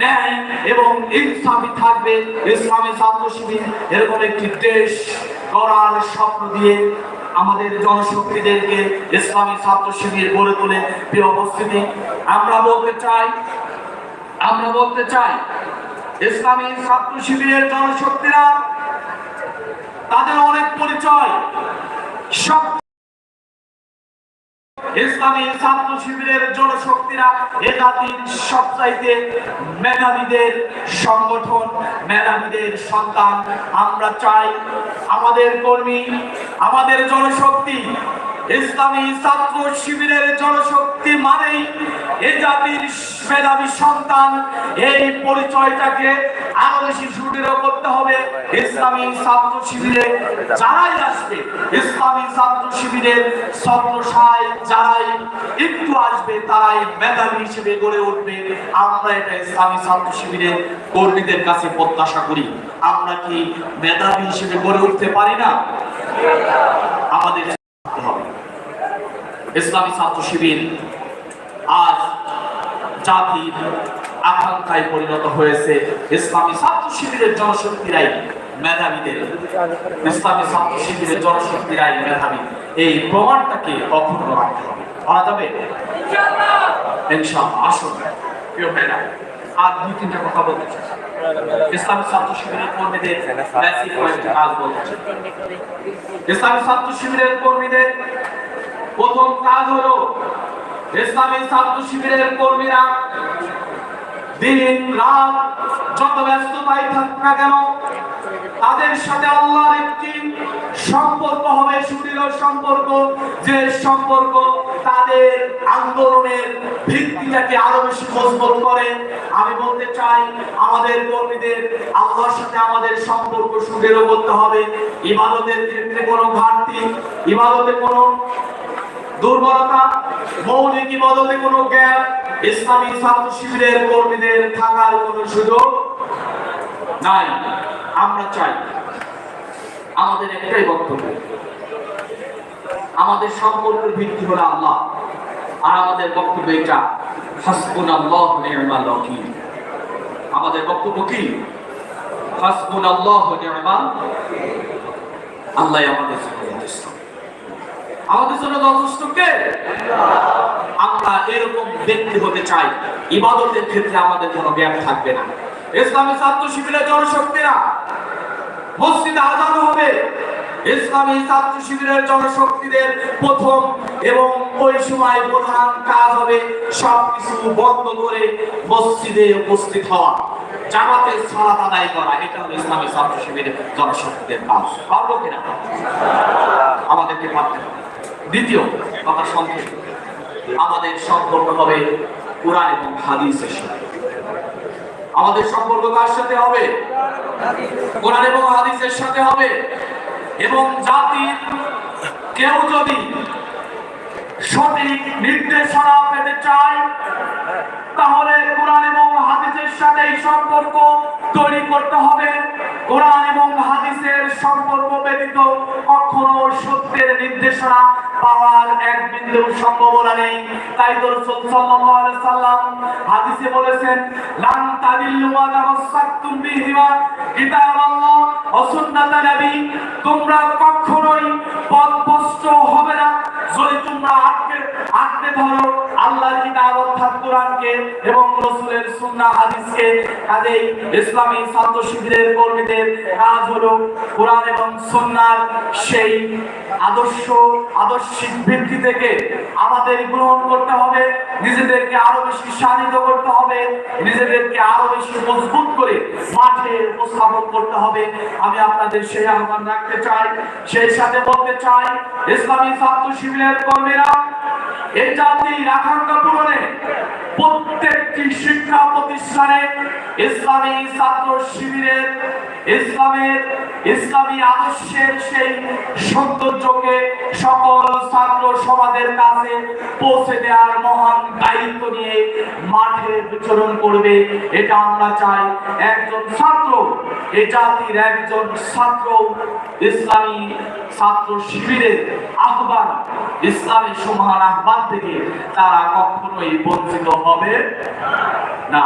ন্যায় এবং ইনসাফি থাকবে। এরকম একটি দেশ স্বপ্ন দিয়ে আমাদের জনশক্তিদেরকে ইসলামী ছাত্র শিবির গড়ে তোলে। প্রিয় উপস্থিতি, আমরা বলতে চাই, আমরা বলতে চাই, ইসলামী ছাত্র শিবিরের জনশক্তিরা তাদের অনেক পরিচয়, সব ইসলামী ছাত্র শিবিরের জনশক্তিরা এ জাতির সবচাইতে মেধাবীদের সংগঠন, মেধাবীদের সন্তান। আমরা চাই আমাদের কর্মী, আমাদের জনশক্তি, ইসলামী ছাত্র শিবিরের জনশক্তি মানেই এ জাতির মেধাবী সন্তান। এই পরিচয়টাকে আরও বেশি করতে হবে। ইসলামী ছাত্র শিবিরে যারাই আসবে, ইসলামী ছাত্র শিবিরের ছত্রসায় যারাই একটু আসবে, তারাই মেধাবী হিসেবে গড়ে উঠবে। আমরা এটা ইসলামী ছাত্র শিবিরের কর্মীদের কাছে প্রত্যাশা করি। আমরা কি মেধাবী হিসেবে গড়ে উঠতে পারি না? আমাদের ইসলামী ছাত্র শিবির আজ জাতির আকাঙ্ক্ষায় পরিণত হয়েছে ইসলামী ছাত্র শিবিরের জনশক্তিরাই মেধাবীদের। ইসলামী ছাত্র শিবিরের জনশক্তিরাই মেধাবী। এই প্রমাণটাকে অক্ষুণ্ণ রাখতে হবে। করা যাবে? আসুন আর দুই, তিনটা কথা কাজ বলতে চাই। ইসলামী ছাত্র শিবিরের কর্মীদের প্রথম কাজ হলো, ইসলামী ছাত্র শিবিরের কর্মীরা দিন, রাত, যত ব্যস্ততায় থাক না কেন, তাদের সাথে আল্লাহর একটি সম্পর্ক হবে, সুদৃঢ় সম্পর্ক। যে সম্পর্ক তাদের আন্দোলনের ভিত্তিটাকে আরও বেশি মজবুত করে। আমি বলতে চাই, আমাদের কর্মীদের আল্লাহর সাথে আমাদের সম্পর্ক সুদৃঢ় করতে হবে। ইবাদতের ক্ষেত্রে কোনো ঘাটতি, ইবাদতে কোনো দুর্বলতা, মৌলিক ইবাদতে কোনো জ্ঞান ইসলামী ছাত্র শিবিরের কর্মীদের থাকার কোনো সুযোগ নাই। আমরা চাই আমাদের একটাই বক্তব্য, আমাদের সম্পর্কের ভিত্তি হলো আল্লাহ, আর আমাদের বক্তব্য এটা হাসবুন আল্লাহ নির্মাল আমাদের বক্তব্য কি? হাসবুন আল্লাহ নির্মাল আল্লাহ আমাদের আমাদের জন্য যথেষ্ট কে? আমরা এরকম ব্যক্তি হতে চাই। ইবাদতের ক্ষেত্রে আমাদের কোনো গ্যাপ থাকবে না। ইসলামী ছাত্র শিবিরের জনশক্তিরা আজান হবে। ইসলামী ছাত্র শিবিরের জনশক্তিদের প্রথম এবং ওই সময় প্রধান কাজ হবে সবকিছু বন্ধ করে মসজিদে উপস্থিত হওয়া। জামাতে সালাত আদায় করা, এটা হলো ইসলামী ছাত্র শিবিরের জনশক্তিদের কাজ। পারব কিনা? আমাদেরকে পারতে হবে। দ্বিতীয় কথা আমাদের সম্পর্ক হবে কোরআন এবং হাদিসের সাথে। আমাদের সম্পর্ক কার সাথে হবে? কোরআন এবং হাদিসের সাথে হবে। এবং জাতির কেউ যদি সঠিক নির্দেশনা পেতে চায় সম্পর্ক তৈরি করতে হবে। কোরআন এবং হাদিসের সম্পর্ক ব্যতীত কখনো সত্যের নির্দেশনা পাওয়ার এক বিন্দু সম্ভাবনা নেই। তাই তো সাল্লাল্লাহু আলাইহি সাল্লাম হাদিসে বলেছেন তাদিল্লু তামাসসাকতুম নবী। তোমরা কখনোই পথভ্রষ্ট হবে না। যদি তোমরা আটকে আটকে ধরো আল্লাহর কিতাব অর্থাৎ কোরআনকে এবং রাসূলের সুন্নাহ হাদিসকে কাজেই ইসলামী ছাত্র শিবিরের কর্মীদের কাজ হলো কোরআন এবং সুন্নাহর সেই আদর্শ, আদর্শিক ভিত্তি থেকে আমাদের গ্রহণ করতে হবে, নিজেদেরকে আরও বেশি শানিত করতে হবে, নিজেদেরকে আরও বেশি মজবুত করে মাঠে উপস্থাপন করতে হবে। আমি আপনাদের সেই আহ্বান রাখতে চাই, সেই সাথে বলতে চাই, ইসলামী ছাত্র শিবিরের কর্মীরা এই জাতির আকাঙ্ক্ষা পূরণে প্রত্যেকটি শিক্ষা প্রতিষ্ঠানে ইসলামী ছাত্র শিবিরের ইসলামের ইসলামী আদর্শের সেই সৌন্দর্যকে সকল ছাত্র সমাজের কাছে পৌঁছে দেওয়ার মহান দায়িত্ব নিয়ে মাঠে বিচরণ করবে, এটা আমরা চাই। একজন ছাত্র, এ জাতির একজন ছাত্র ইসলামী ছাত্র শিবিরের আহ্বান ইসলামের সমান আহ্বান থেকে তারা কখনোই বঞ্চিত হবে না।